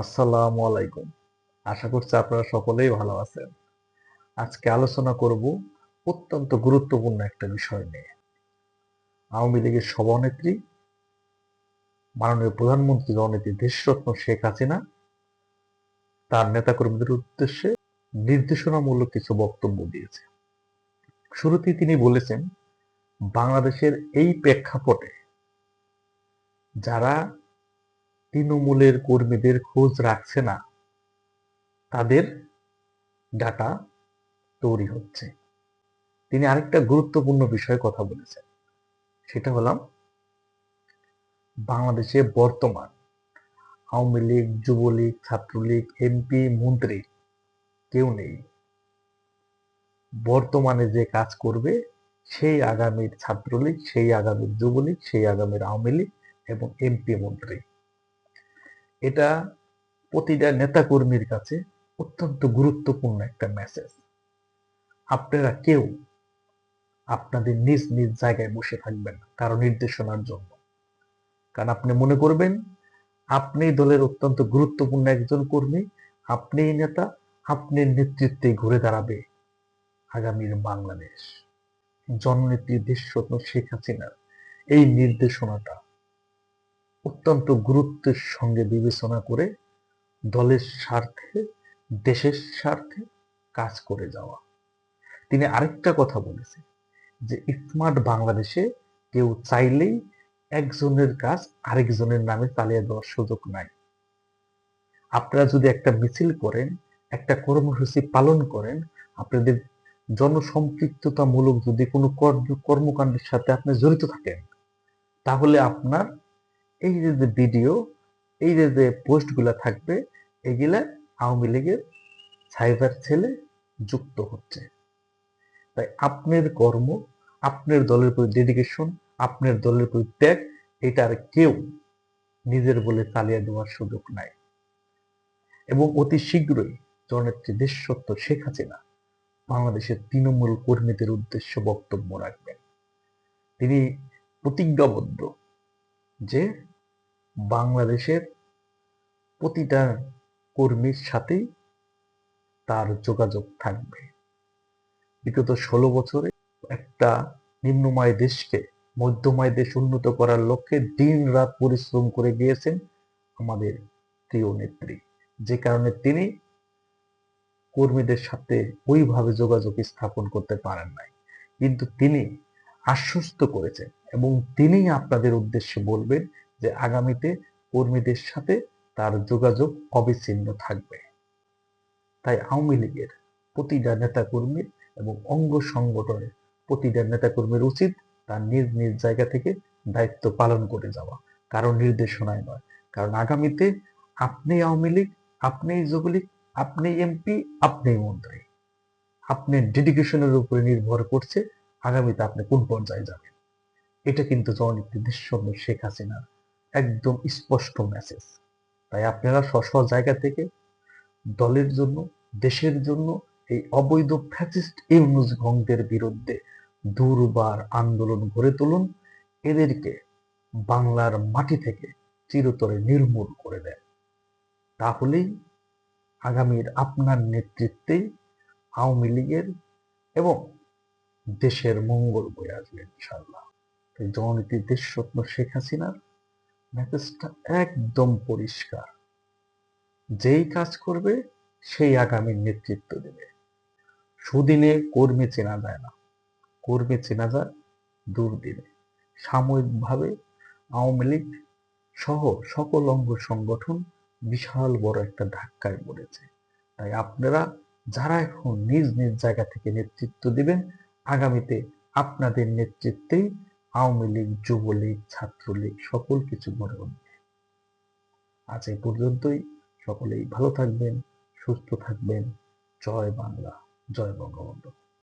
আসসালামু আলাইকুম। আশা করছি আপনারা সকলেই ভালো আছেন। আজকে আলোচনা করব অত্যন্ত গুরুত্বপূর্ণ একটা বিষয় নিয়ে। আওয়ামী লীগের সভানেত্রী, মাননীয় প্রধানমন্ত্রী জননেত্রী দেশরত্ন শেখ হাসিনা, তার নেতাকর্মীদের উদ্দেশ্যে নির্দেশনামূলক কিছু বক্তব্য দিয়েছে। শুরুতেই তিনি বলেছেন, বাংলাদেশের এই প্রেক্ষাপটে যারা তৃণমূলের কর্মীদের খোঁজ রাখছে না। তাদের ডাটা তৈরি হচ্ছে। তিনি আরেকটা গুরুত্বপূর্ণ বিষয়ে কথা বলেছেন। সেটা হলাম, বাংলাদেশে বর্তমান আওয়ামী লীগ, যুবলীগ, ছাত্রলীগ, এমপি, মন্ত্রী কেউ নেই। বর্তমানে যে কাজ করবে, সেই আগামীর ছাত্রলীগ, সেই আগামীর যুবলীগ, সেই আগামীর আওয়ামী লীগ এবং এমপি, মন্ত্রী। এটা প্রতিটা নেতাকর্মীর কাছে অত্যন্ত গুরুত্বপূর্ণ একটা মেসেজ আপনারা কেউ আপনাদের নিজ নিজ জায়গায় বসে থাকবেন কারও নির্দেশনার জন্য। কারণ আপনি মনে করবেন, আপনি দলের অত্যন্ত গুরুত্বপূর্ণ একজন কর্মী আপনিই নেতা, আপনি নেতৃত্বে ঘুরে দাঁড়াবে আগামীর বাংলাদেশ। জননেত্রী দেশরত্ন শেখ হাসিনার এই নির্দেশনাটা অত্যন্ত গুরুত্বের সঙ্গে বিবেচনা করে দলের স্বার্থে, দেশের স্বার্থে কাজ করে যাওয়া। তিনি আরেকটা কথা বলেছেন যে, স্মার্ট বাংলাদেশে কেউ চাইলেই একজনের কাজ আরেকজনের নামে চালিয়ে দেওয়ার সুযোগ নাই। আপনারা যদি একটা মিছিল করেন, একটা কর্মসূচি পালন করেন, আপনাদের জনসম্পৃক্ততামূলক যদি কোনো কর্মকাণ্ডের সাথে আপনি জড়িত থাকেন, তাহলে আপনার এই যে যে ভিডিও এই যে যে পোস্টগুলো থাকবে, এগুলা আওয়ামী লীগের সাইবার ছেলে যুক্ত হচ্ছে। তাই আপনার কর্ম, আপনার দলের প্রতি ডেডিকেশন আপনার দলের প্রতি ত্যাগ এটার কেউ নিজের বলে চালিয়ে দেওয়ার সুযোগ নাই। এবং অতি শীঘ্রই জননেত্রী দেশসত্য শেখ হাসিনা বাংলাদেশের তৃণমূল কর্মীদের উদ্দেশ্যে বক্তব্য রাখবেন। তিনি প্রতিজ্ঞাবদ্ধ যে বাংলাদেশের প্রতিটা কর্মীর সাথেই তার যোগাযোগ থাকবে। বিগত ষোলো বছরে একটা নিম্নমায় দেশকে মধ্যমায় দেশ উন্নত করার লক্ষ্যে দিন রাত পরিশ্রম করে গিয়েছেন আমাদের প্রিয় নেত্রী। যে কারণে তিনি কর্মীদের সাথে ওইভাবে যোগাযোগ স্থাপন করতে পারেন নাই। কিন্তু তিনি আশ্বস্ত করেছেন এবং তিনি আপনাদের উদ্দেশ্যে বলবেন যে আগামীতে কর্মীদের সাথে তার যোগাযোগ অবিচ্ছিন্ন থাকবে। তাই আওয়ামী লীগের প্রতিটা নেতাকর্মীর এবং অঙ্গ সংগঠনের প্রতিটা নেতাকর্মীর উচিত তার নিজ নিজ জায়গা থেকে দায়িত্ব পালন করে যাওয়া। কারও নির্দেশনায় নয়। কারণ আগামীতে আপনি আওয়ামী লীগ আপনি যুবলীগ আপনি এমপি, আপনি মন্ত্রী। আপনি ডেডিকেশনের উপরে নির্ভর করছে আগামীতে আপনি কোন পর্যায়ে যাবেন। এটা কিন্তু জননীতি দেশসম্য শেখ হাসিনার একদম স্পষ্ট মেসেজ তাই আপনারা স্ব জায়গা থেকে দলের জন্য, দেশের জন্য এই অবৈধ ফ্যাসিস্ট ইউনুস ভঙ্গের বিরুদ্ধে দুর্বার আন্দোলন গড়ে তুলুন। এদেরকে বাংলার মাটি থেকে চিরতরে নির্মূল করে দেন। তাহলেই আগামীর আপনার নেতৃত্বেই আওয়ামী লীগের এবং দেশের মঙ্গল বয়ে আসবে ইনশাল্লাহ জননীতি দেশ স্বপ্ন শেখ হাসিনার মেসেজটা একদম পরিষ্কার। যেই কাজ করবে, সেই আগামীর নেতৃত্ব দেবে। সুদিনে কর্মী চেনা যায় না। কর্মী চেনা যায় দুর্দিনে। সাময়িকভাবে আওয়ামী লীগ সহ সকল অঙ্গ সংগঠন বিশাল বড় একটা ধাক্কায় পড়েছে। তাই আপনারা যারা এখন নিজ নিজ জায়গা থেকে নেতৃত্ব দিবেন, আগামীতে আপনাদের নেতৃত্বেই আওয়ামী লীগ, যুবলীগ, ছাত্রলীগ, সকল কিছু গড়ে উঠবে। আজ এই পর্যন্তই। সকলেই ভালো থাকবেন, সুস্থ থাকবেন। জয় বাংলা, জয় বঙ্গবন্ধু।